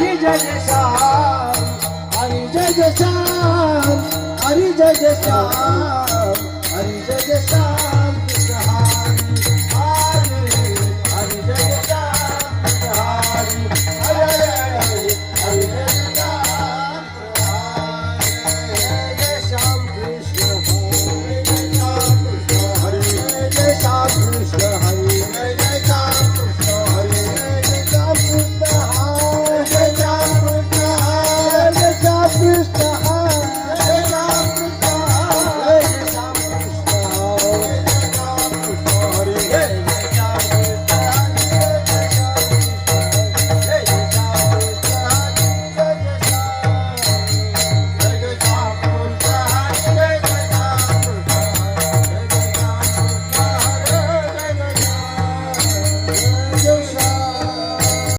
Hari Jaya Jaya Shyam Hari Jaya Jaya Shyam Hari Jaya Jaya Shyam Hari Jaya Jaya Shyam.